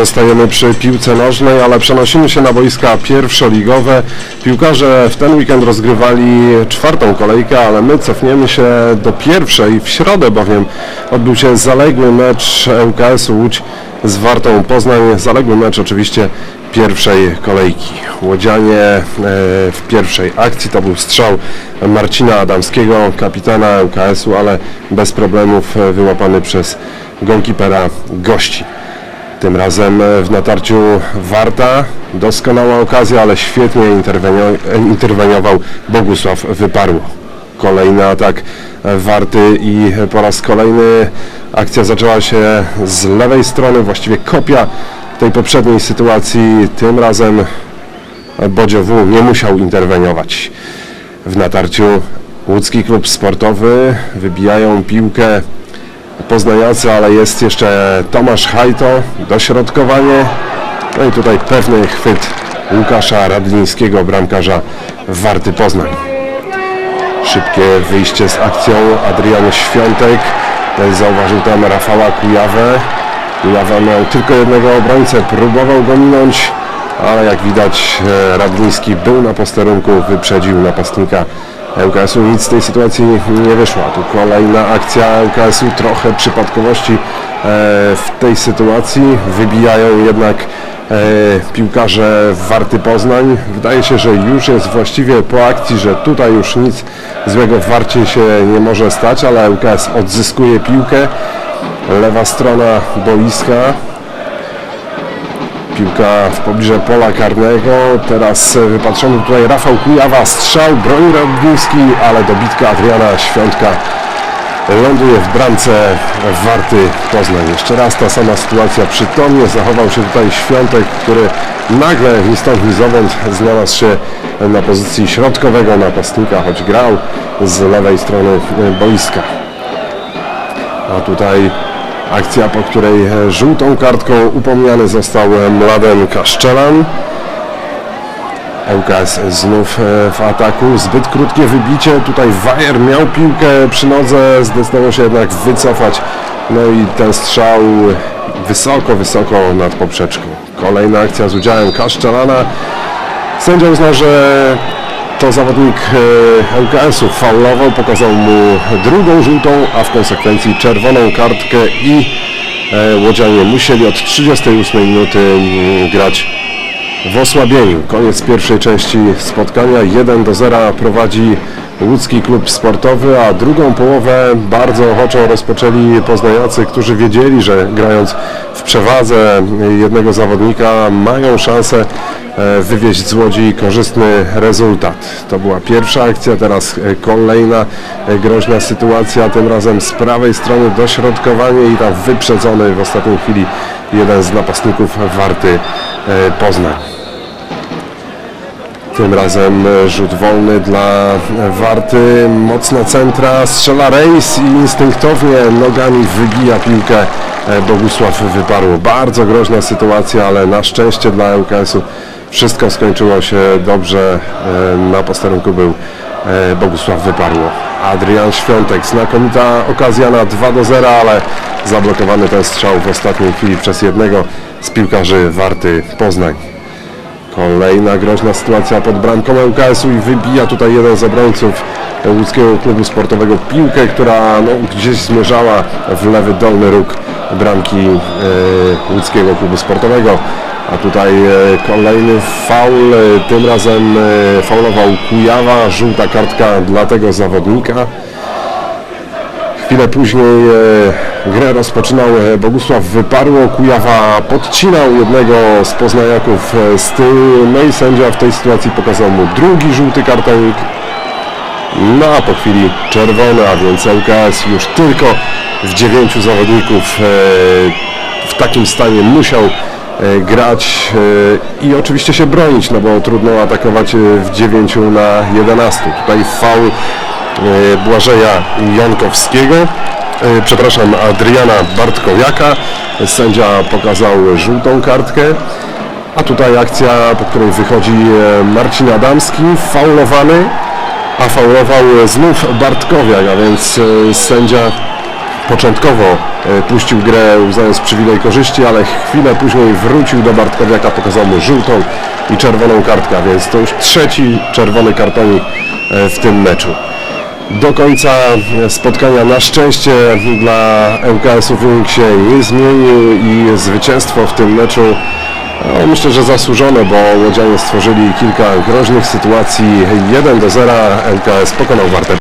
Pozostajemy przy piłce nożnej, ale przenosimy się na boiska pierwszoligowe. Piłkarze w ten weekend rozgrywali czwartą kolejkę, ale my cofniemy się do pierwszej. W środę bowiem odbył się zaległy mecz ŁKS-u Łódź z Wartą Poznań. Zaległy mecz oczywiście pierwszej kolejki. Łodzianie e, w pierwszej akcji to był strzał Marcina Adamskiego, kapitana ŁKS-u, ale bez problemów e, wyłapany przez golkipera gości. Tym razem e, w natarciu Warta. Doskonała okazja, ale świetnie interwenio- e, interweniował Bogusław Wyparło. Kolejny atak e, Warty i po raz kolejny akcja zaczęła się z lewej strony, właściwie kopia tej poprzedniej sytuacji. Tym razem Bodzio W nie musiał interweniować. W natarciu łódzki klub sportowy wybijają piłkę poznaniacy, ale jest jeszcze Tomasz Hajto, dośrodkowanie. No i tutaj pewny chwyt Łukasza Radlińskiego, bramkarza Warty Poznań. Szybkie wyjście z akcją Adrian Świątek. Zauważył tam Rafała Kujawę. Kujawa miał tylko jednego obrońcę, próbował go minąć, ale jak widać e, Radliński był na posterunku, wyprzedził napastnika ŁKS-u. Nic z tej sytuacji nie wyszło. Tu kolejna akcja ŁKS-u, trochę przypadkowości e, w tej sytuacji. Wybijają jednak e, piłkarze Warty Poznań. Wydaje się, że już jest właściwie po akcji, że tutaj już nic złego w Warcie się nie może stać, ale ŁKS odzyskuje piłkę. Lewa strona boiska. Piłka w pobliże pola karnego. Teraz e, wypatrzony tutaj Rafał Kujawa. Strzał, broni Radliński, ale dobitka Adriana Świątka ląduje w bramce Warty Poznań. Jeszcze raz ta sama sytuacja. Przytomnie zachował się tutaj Świątek, który nagle ni stąd zowąd znalazł się na pozycji środkowego napastnika, choć grał z lewej strony boiska. A tutaj akcja, po której e, żółtą kartką upomniany został e, Mladen Kaszczelan. ŁKS znów e, w ataku, zbyt krótkie wybicie, tutaj Wajer miał piłkę przy nodze, zdecydował się jednak wycofać, no i ten strzał wysoko, wysoko nad poprzeczką. Kolejna akcja z udziałem Kaszczelana. Sędzia uznał, że to zawodnik e, ŁKS-u faulował, pokazał mu drugą żółtą, a w konsekwencji czerwoną kartkę i e, Łodzianie musieli od 38 minuty mm, grać w osłabieniu. Koniec pierwszej części spotkania. 1 do 0 prowadzi łódzki klub sportowy, a drugą połowę bardzo ochoczo rozpoczęli poznaniacy, którzy wiedzieli, że grając w przewadze jednego zawodnika mają szansę e, wywieźć z Łodzi korzystny rezultat. To była pierwsza akcja, teraz e, kolejna e, groźna sytuacja, tym razem z prawej strony dośrodkowanie i tam wyprzedzony w ostatniej chwili jeden z napastników Warty Poznań. Tym razem rzut wolny dla Warty, mocna centra, strzela rejs i instynktownie nogami wybija piłkę Bogusław Wyparło. Bardzo groźna sytuacja, ale na szczęście dla ŁKS-u wszystko skończyło się dobrze. E, Na posterunku był e, Bogusław Wyparło. Adrian Świątek, znakomita okazja na 2 do 0, ale zablokowany ten strzał w ostatniej chwili przez jednego z piłkarzy Warty Poznań. Kolejna groźna sytuacja pod bramką ŁKS-u i wybija tutaj jeden z obrońców łódzkiego klubu sportowego piłkę, która no, gdzieś zmierzała w lewy dolny róg bramki e, łódzkiego klubu sportowego. A tutaj e, kolejny faul, e, tym razem faulował Kujawa, żółta kartka dla tego zawodnika. Chwilę później e, grę rozpoczynał e, Bogusław Wyparło, Kujawa podcinał jednego z poznaniaków e, z tyłu, no i sędzia w tej sytuacji pokazał mu drugi żółty kartonik, no a po chwili czerwony, a więc ŁKS już tylko w dziewięciu zawodników w takim stanie musiał grać i oczywiście się bronić, no bo trudno atakować w 9 na 11. Tutaj faul Błażeja Jankowskiego, e, przepraszam, Adriana Bartkowiaka. Sędzia pokazał żółtą kartkę. A tutaj akcja, po której wychodzi e, Marcin Adamski, faulowany, a faulował znów Bartkowiak, a więc e, sędzia Początkowo e, puścił grę uznając przywilej korzyści, ale chwilę później wrócił do Bartkowiaka, pokazał mu żółtą i czerwoną kartkę, więc to już trzeci czerwony kartonik e, w tym meczu. Do końca spotkania na szczęście dla ŁKS-u wynik się nie zmienił i zwycięstwo w tym meczu no, myślę, że zasłużone, bo Łodzianie stworzyli kilka groźnych sytuacji. 1 do 0 ŁKS pokonał Wartę